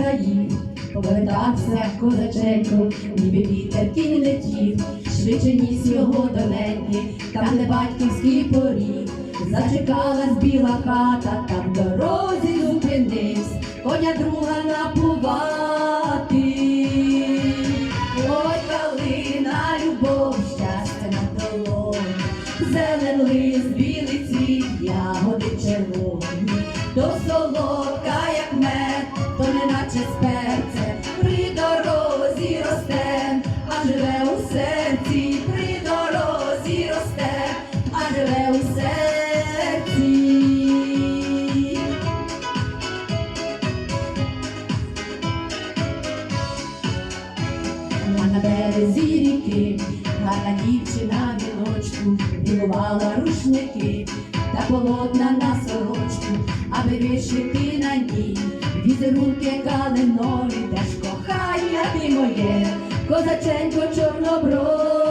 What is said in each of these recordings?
країв. Повертався козаченько, ніби вітер кінь летів, швидше ніс його до неньки, там де батьківський поріг. Зачекалась біла хата, там в дорозі зупинився, коня друга напувати. Білувала рушники та полотна на сорочку, аби вишити на ній. Візерунки калинові, де ж кохання ти моє, козаченько чорнобровий.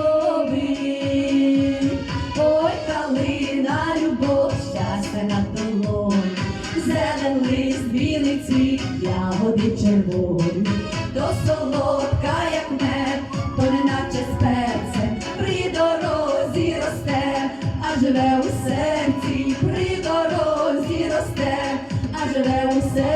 Ой, калина, любов, щастя на долоні, зелен лист, білий цвіт, ягоди червоні, то солодка, як мед, то неначе з перцем, при дорозі росте, а живе у серці, при дорозі росте, а живе у серці.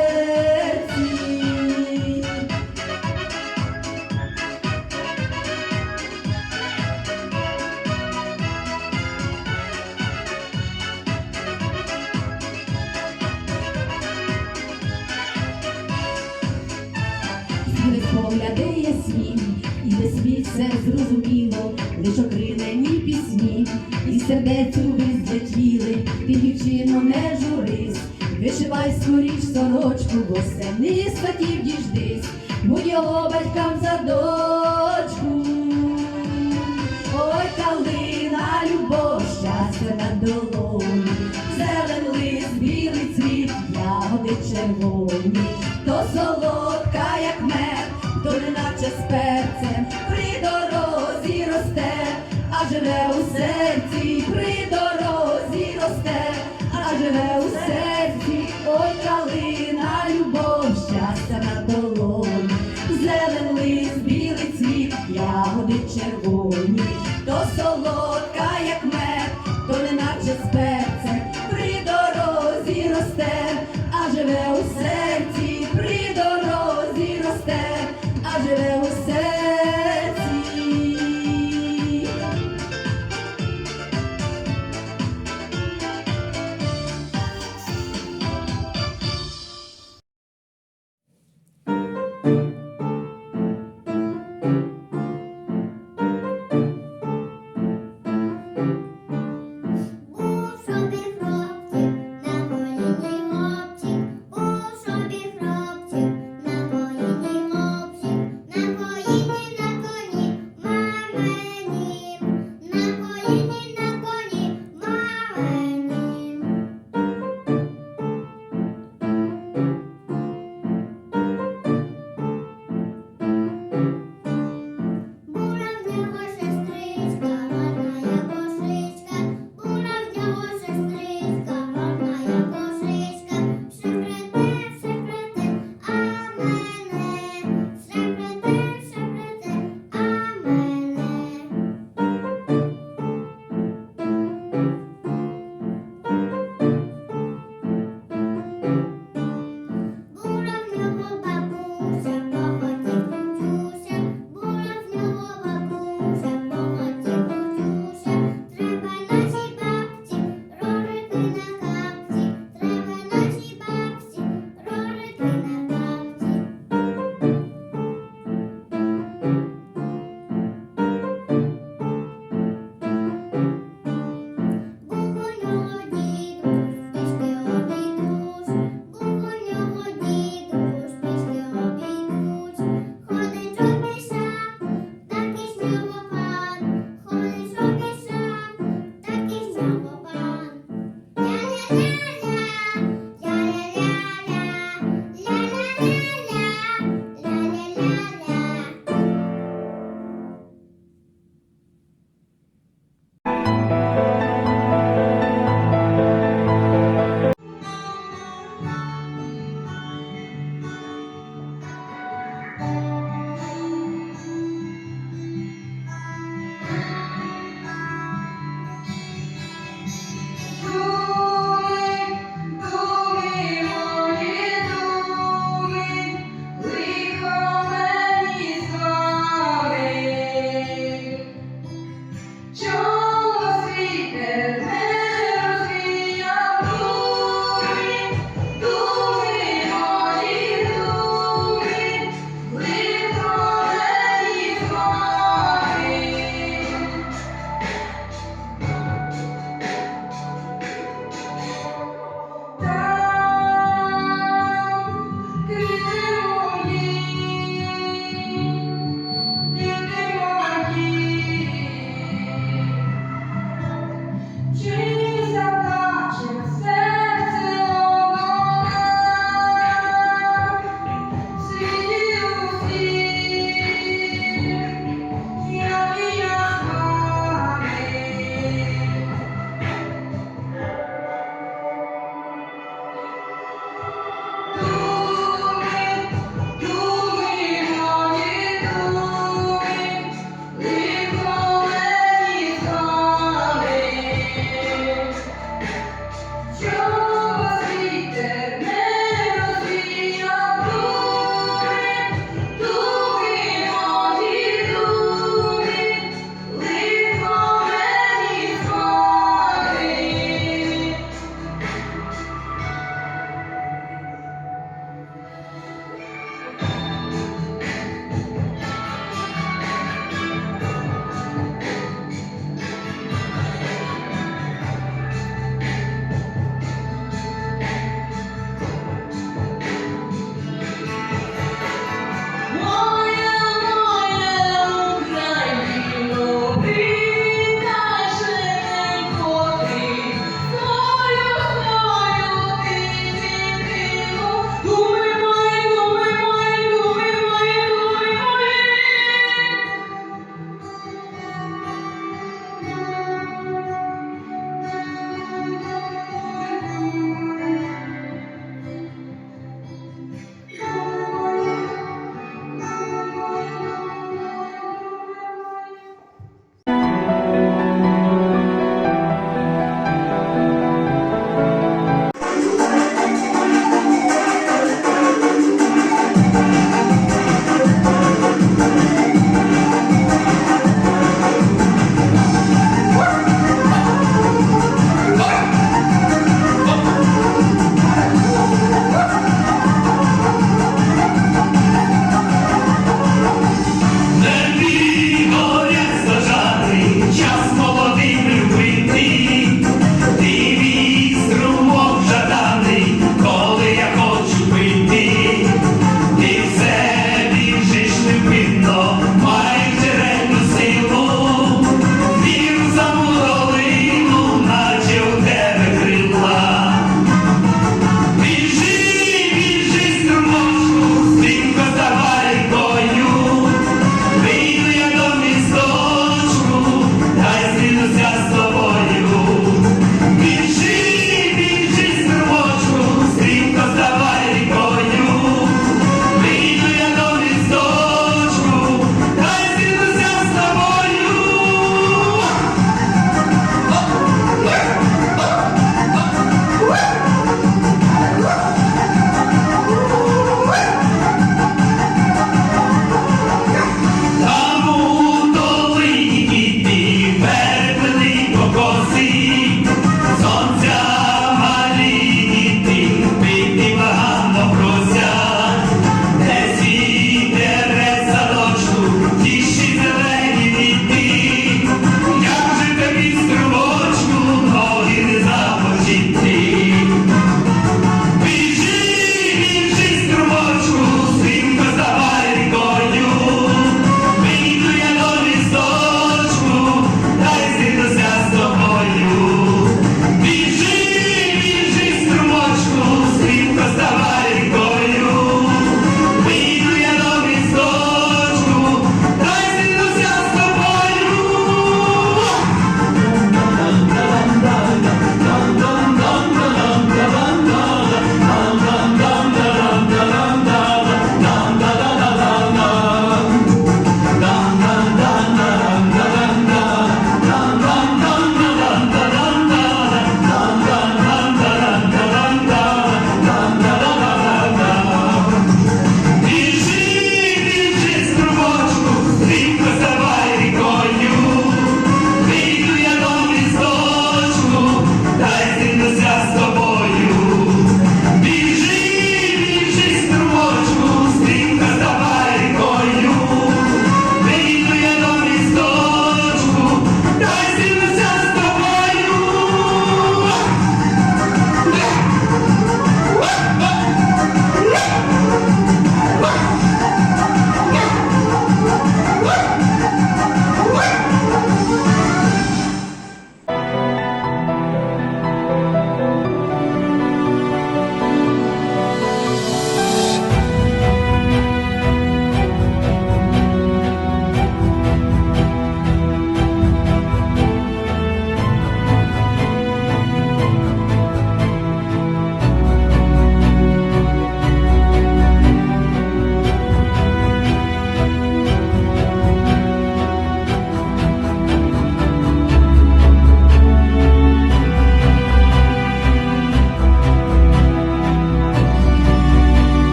Погляди ясні, і де світ все зрозуміло, лиш окрилені пісні, і сердецю визлетіли, ти дівчино не журись, вишивай скоріш сорочку, бо сини статів діждись, будь його батькам за дочку. Ой, калина, любов, щастя на долоні, зелен лист, білий цвіт, ягоди червоні,